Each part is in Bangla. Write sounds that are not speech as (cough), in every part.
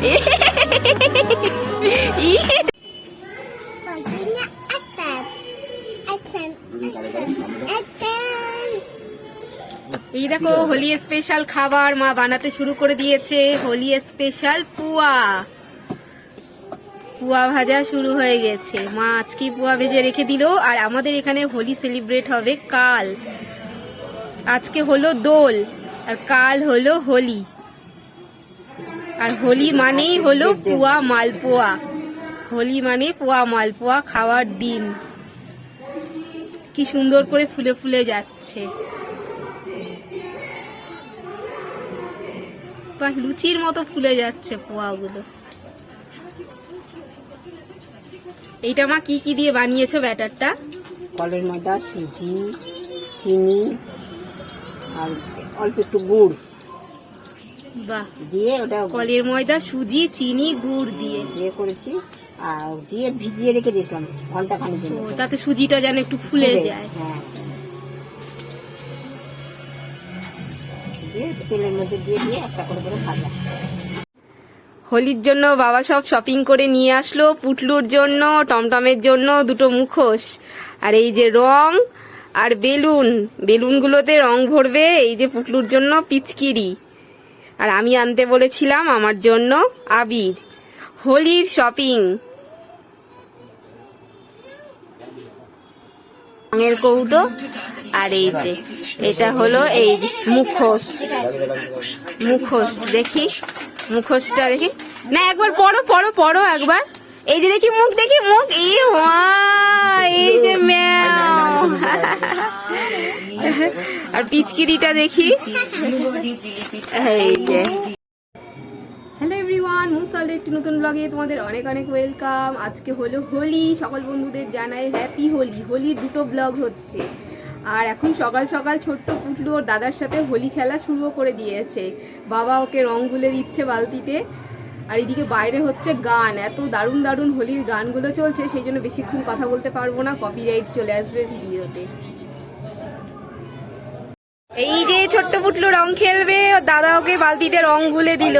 এই দেখো, হোলি স্পেশাল খাবার মা বানাতে শুরু করে দিয়েছে। হোলি স্পেশাল পুয়া। পুয়া ভাজা শুরু হয়ে গেছে। মা আজকে পুয়া ভেজে রেখে দিল, আর আমাদের এখানে হোলি সেলিব্রেট হবে কাল। আজকে হলো দোল, আর কাল হলো হোলি। আর হোলি মানেই হলো পুয়া মালপোয়া। হোলি মানে পোয়া মালপোয়া খাওয়ার দিন। কি সুন্দর করে ফুলে ফুলে যাচ্ছে। লুচির মতো ফুলে যাচ্ছে পোয়াগুলো। এইটা মা কি কি দিয়ে বানিয়েছো ব্যাটারটা? কলের ময়দা, সুজি, চিনি, আর অল্প একটু গুড়। বাহ। দিয়ে ওটা কলের ময়দা সুজি চিনি গুড় দিয়ে। দিয়ে করেছি আর দিয়ে ভিজিয়ে রেখে দিয়েছিলাম ঘণ্টা খানিক তাতে সুজিটা যেন একটু ফুলে যায়। হ্যাঁ। দিয়ে তেলের মধ্যে দিয়ে দিয়ে একটা করে করে ভাজা। হোলির জন্য বাবা সব শপিং করে নিয়ে আসলো পুটলুর জন্য টমটমের জন্য দুটো মুখোশ। আর এই যে রং আর বেলুন বেলুনগুলোতে রং ভরবে এই যে পুটলুর জন্য পিচকিরি। আর আমি আনতে বলেছিলাম আমার জন্য আবির, হোলির শপিং রঙের কৌটো, আর এই যে, এটা হলো এই মুখোশ। মুখোশ, দেখি, মুখোশটা দেখি। না, একবার পড়ো পড়ো পড়ো একবার। এই যে দেখি মুখ দেখি মুখ। এই এই যে ম্যাও। আর পিচকিরিটা দেখি। হ্যালো এভরিওয়ান মুনসালের একটি নতুন ব্লগে তোমাদের অনেক অনেক ওয়েলকাম আজকে হলো হোলি, সকল বন্ধুদের জানাই হ্যাপি হোলি। হোলির দুটো ব্লগ হচ্ছে। আর এখন সকাল সকাল ছোট্ট পুটলু ওর দাদার সাথে হোলি খেলা শুরুও করে দিয়েছে। বাবা ওকে রং গুলে দিচ্ছে বালতিতে আর এদিকে বাইরে হচ্ছে গান। এত দারুণ দারুণ হোলির গানগুলো চলছে, সেই জন্য বেশিক্ষণ কথা বলতে পারব না। কপিরাইট চলে আসবে ভিডিওতে। এই যে ছোট্ট পুটলু রং খেলবে দাদা ওকে বালতিতে রং গুলে দিল।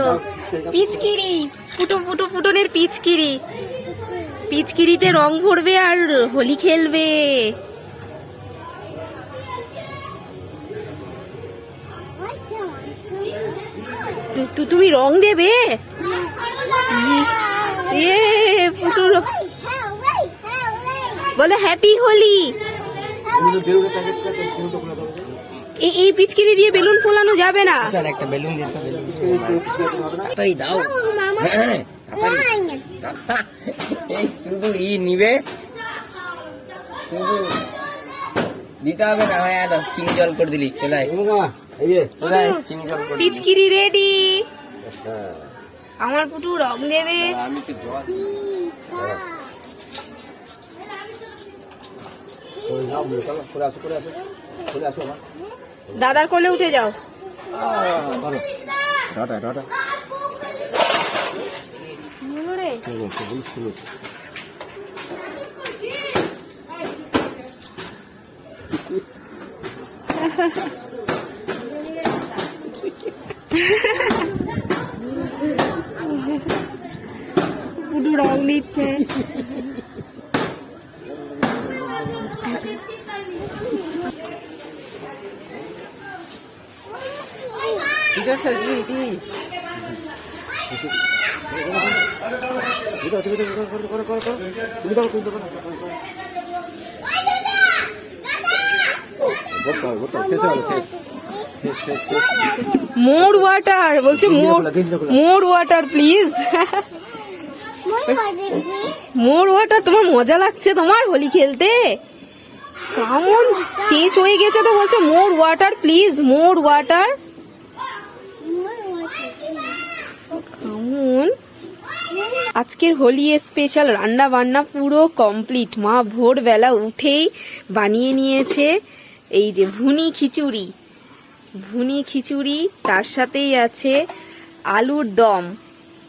পিচকিরি, ফুটো ফুটো ফুটনের পিচকিরি। পিচকিরিতে রং ভরবে আর হোলি খেলবে। তুমি রং দেবে? এ ফুটু র- Wait, hell, wait, hell, wait. বলে হ্যাপি হোলি। এই এই পিচকিরি দিয়ে বেলুন ফোলানো যাবে না? চল একটা বেলুন দিতে তাড়াতাড়ি দাও. হ্যাঁ One. এই শুধু ই নিবে। শুধু। দিতে হবে না হ্যাঁ চিনি জল করে দিলি চলাই পিচকিরি রেডি। আমার পুটু রং দেবে। আমি দাদার কোলে উঠে যাও। বলো রে। (laughs) পুটু রং দিচ্ছে ঠিক আছে দিদি মোর ওয়াটার বলছে more more water please? More water তোমার মজা লাগছে তোমার হোলি খেলতে? কেমন? শেষ হয়ে গেছে তো বলছে more water please more water? কেমন? আজকের হোলি স্পেশাল রান্না বান্না পুরো কমপ্লিট মা ভোরবেলা উঠেই বানিয়ে নিয়েছে এই যে ভুনি খিচুড়ি। ভুনি খিচুড়ি, তার সাথেই আছে আলুর দম।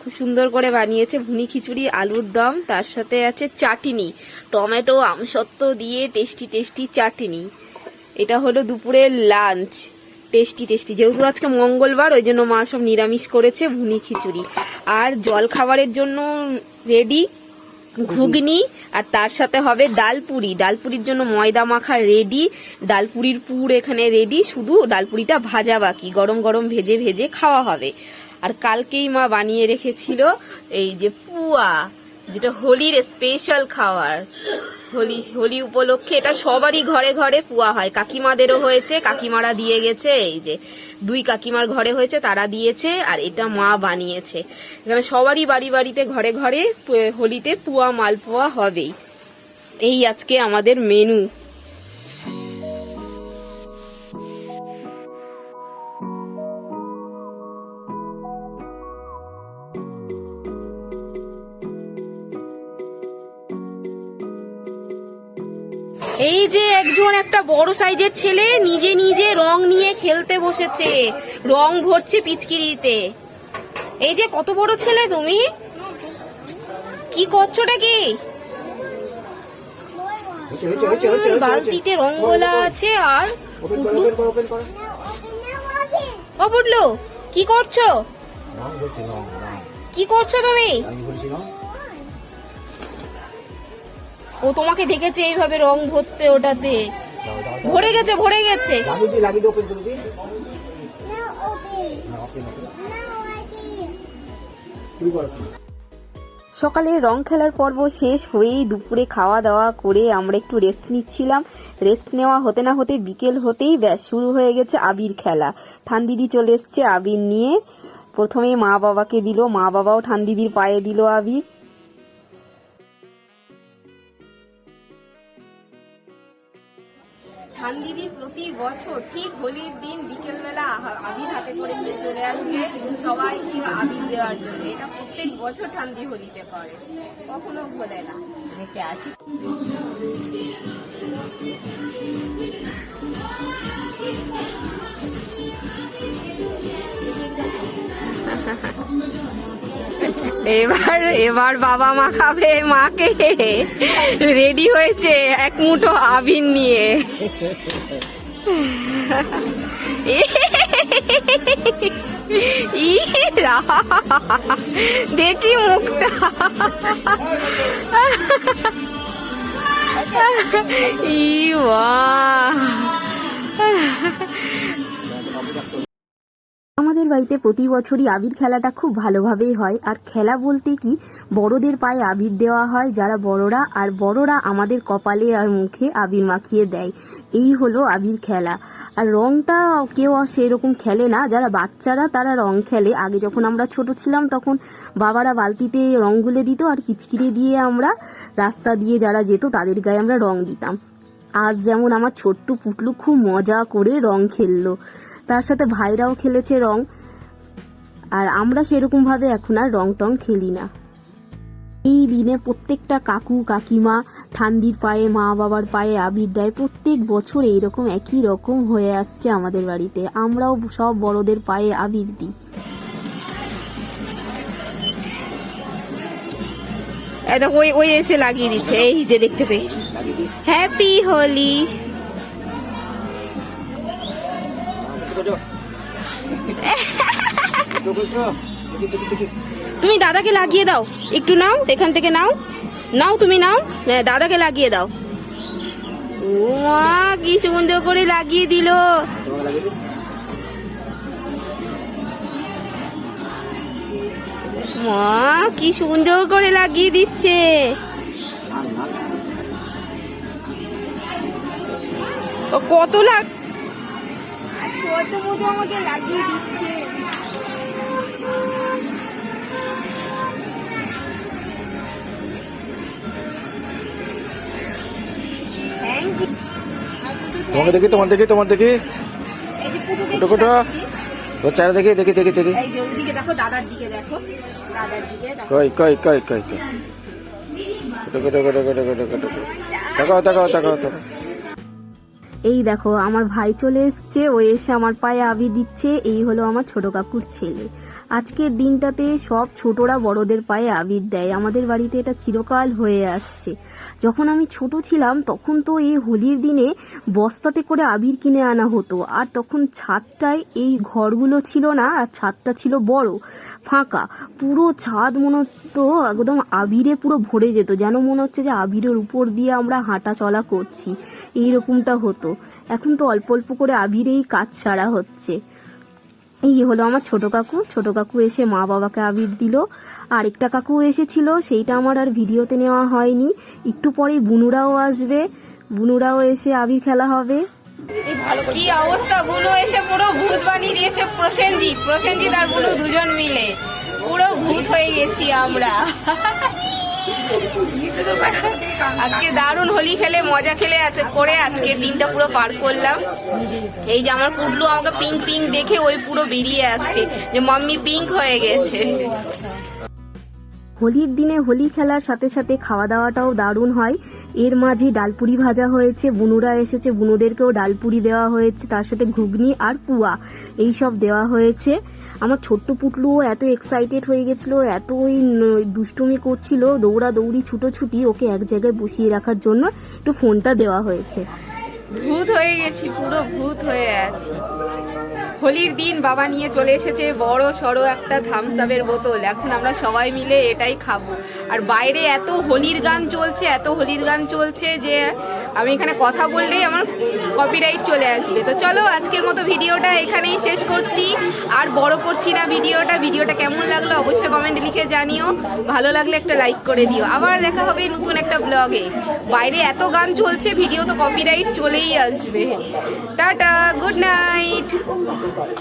খুব সুন্দর করে বানিয়েছে ভুনি খিচুড়ি, আলুর দম, তার সাথে আছে চাটনি। টমেটো আমসত্ত্ব দিয়ে টেস্টি টেস্টি চাটনি। এটা হলো দুপুরের লাঞ্চ। Tasty tasty. যেহেতু আজকে মঙ্গলবার, ওই জন্য মা সব নিরামিষ করেছে ভুনি খিচুড়ি। আর জল খাবারের জন্য রেডি ঘুগনি, আর তার সাথে হবে ডালপুরি। ডালপুরির জন্য ময়দা মাখা রেডি ডালপুরির পুর এখানে রেডি শুধু ডালপুরিটা ভাজা বাকি, গরম গরম ভেজে ভেজে খাওয়া হবে। আর কালকেই মা বানিয়ে রেখেছিল এই যে পুয়া। যেটা হোলির স্পেশাল খাওয়ার। হোলি হোলি উপলক্ষে এটা সবারই ঘরে ঘরে পুয়া হয়। কাকিমাদেরও হয়েছে, কাকিমারা দিয়ে গেছে, এই যে দুই কাকিমার ঘরে হয়েছে, তারা দিয়েছে, আর এটা মা বানিয়েছে। এখানে সবারই বাড়ি বাড়িতে ঘরে ঘরে হোলিতে পুয়া, মালপোয়া হবেই। এই আজকে আমাদের মেনু এই যে একজন একটা বড় সাইজের ছেলে নিজে নিজে রং নিয়ে খেলতে বসেছে। রং ভরছে পিচকিরিতে। এই যে কত বড় ছেলে তুমি? কি করছোটা কি? বালতিতে রং গোলা আছে আর কি করছ? কি করছ তুমি? ও তোমাকে দেখেছে এইভাবে রং ভরতে ওটাতে। ভরে গেছে ভরে গেছে। সকালে রং খেলার পর্ব শেষ হয়েই দুপুরে খাওয়া দাওয়া করে আমরা একটু রেস্ট নিচ্ছিলাম। রেস্ট নেওয়া হতে না হতে বিকেল হতেই ব্যাস শুরু হয়ে গেছে আবির খেলা। ঠান দিদি চলে এসছে আবির নিয়ে। প্রথমে মা বাবাকে দিল মা বাবাও ঠান দিদির পায়ে দিল আবির। ঠান্দিদি প্রতি বছর ঠিক হোলির দিন বিকেলবেলা আবির হাতে করে নিয়ে চলে আসবে সবাইকে আবির দেওয়ার জন্য। এটা প্রত্যেক বছর ঠান্দি হোলিতে করে। কখনো ভোলে না। দেখে আসি। (laughs) এবার এবার বাবা মা খাবে, মাকে। রেডি হয়েছে এক মুঠো আবির নিয়ে। দেখি মুখটা। ই বাহ। আমাদের বাড়িতে প্রতি বছরই আবির খেলাটা খুব ভালোভাবেই হয়। আর খেলা বলতে কি? বড়দের পায়ে আবির দেওয়া হয়, যারা বড়রা, আর বড়রা আমাদের কপালে আর মুখে আবির মাখিয়ে দেয়। এই হলো আবির খেলা। আর রংটা কেউ সেরকম খেলে না। যারা বাচ্চারা, তারা রং খেলে। আগে যখন আমরা ছোট ছিলাম, তখন বাবারা বালতিতে রং গুলে দিত আর কিচকিরে দিয়ে আমরা রাস্তা দিয়ে যারা যেত, তাদের গায়ে আমরা রং দিতাম। আজ যেমন আমার ছোট্ট পুটলু খুব মজা করে রং খেললো। তার সাথে ভাইরাও খেলেছে রং। আর আমরা সেরকম ভাবে এখন আর রং টং খেলি না। এই দিনে প্রত্যেকটা কাকু, কাকিমা ঠান্দির পায়ে, মা বাবার পায়ে আবির দেয়। প্রত্যেক বছর এইরকম একই রকম হয়ে আসছে আমাদের বাড়িতে। আমরাও সব বড়দের পায়ে আবির দিই। ওই ওই এসে লাগিয়ে দিচ্ছে। এই যে দেখতে পেয়ে। হ্যাপি হোলি তুমি দাদাকে লাগিয়ে দাও। একটু নাও, এখান থেকে নাও। নাও তুমি নাও দাদাকে লাগিয়ে দাও। মা কি সুন্দর করে লাগিয়ে দিল। মা, কি সুন্দর করে লাগিয়ে দিচ্ছে। কত লাগ ছোট মতো আমাকে লাগিয়ে দিচ্ছে। তোমাকে দেখি তোমার দেখি তোমার দেখি। কোটো কোটো ওর চারা দেখি দেখি দেখি দেখি। দেখো দাদার দিকে দেখো। দাদার দিকে কই কই কই কই কই? কোটো কোটো কোটো কোটো কোটো কোটো তাকাও তাকাও তাকাও তাকাও। এই দেখো, আমার ভাই চলে এসছে, ও এসে আমার পায়ে আবি দিচ্ছে, এই হলো আমার ছোট কাকুর ছেলে। আজকের দিনটাতে সব ছোটরা বড়দের পায়ে আবির দেয়। আমাদের বাড়িতে এটা চিরকাল হয়ে আসছে। যখন আমি ছোট ছিলাম, তখন তো এই হোলির দিনে বস্তাতে করে আবির কিনে আনা হতো। আর তখন ছাদটায় এই ঘরগুলো ছিল না, আর ছাদটা ছিল বড়, ফাঁকা। পুরো ছাদ মনে হতো একদম আবিরে পুরো ভরে যেত, যেন মনে হচ্ছে যে আবিরের উপর দিয়ে আমরা হাঁটা চলা করছি। এইরকমটা হতো। এখন তো অল্প অল্প করে আবিরেই কাজ ছাড়া হচ্ছে। এই হলো আমার ছোট কাকু। ছোট কাকু এসে মা বাবাকে আবির দিল। আরেকটা কাকু এসেছিল, সেইটা আমার আর ভিডিওতে নেওয়া হয়নি। একটু পরেই বুনুরাও আসবে। বুনুরাও এসে আবির খেলা হবে। কি অবস্থা? বুনু এসে পুরো ভূত বানিয়ে দিয়েছে, প্রসেনজিৎ। প্রসেনজিৎ আর বুনু দুজন মিলে। পুরো ভূত হয়ে গেছি আমরা। আজকে দারুণ হোলি খেলে, মজা খেলে আছে, করে আজকে দিনটা পুরো পার করলাম। এই যে আমার পুডলু আমাকে পিঙ্ক পিঙ্ক দেখে ওই পুরো বেরিয়ে আসছে, যে মাম্মি পিঙ্ক হয়ে গেছে। হোলির দিনে হোলি খেলার সাথে সাথে খাওয়া দাওয়াটাও দারুণ হয়। এর মাঝে ডালপুরি ভাজা হয়েছে, বুনুরা এসেছে, বুনুদেরকেও ডালপুরি দেওয়া হয়েছে, তার সাথে ঘুগনি আর পুয়া এই সব দেওয়া হয়েছে। আমার ছোট্ট পুটলুও এত এক্সাইটেড হয়ে গেছিল এত ওই দুষ্টুমি করছিল দৌড়াদৌড়ি ছুটোছুটি, ওকে এক জায়গায় বসিয়ে রাখার জন্য একটু ফোনটা দেওয়া হয়েছে। ভূত হয়ে গেছি, পুরো ভূত হয়ে আছি। হোলির দিন বাবা নিয়ে চলে এসেছে, বড় সড়ো একটা থামস আপের বোতল। এখন আমরা সবাই মিলে এটাই খাব। আর বাইরে এত হোলির গান চলছে, এত হোলির গান চলছে যে আমি এখানে কথা বললেই আমার কপিরাইট চলে আসবে। তো চলো, আজকের মতো ভিডিওটা এখানেই শেষ করছি। আর বড় করছি না ভিডিওটা। ভিডিওটা কেমন লাগল অবশ্যই কমেন্টে লিখে জানিও। ভালো লাগলে একটা লাইক করে দিও। আবার দেখা হবে নতুন একটা ব্লগে বাইরে এত গান চলছে, ভিডিও তো কপিরাইট চলেই আসবে। টাটা গুড নাইট পারে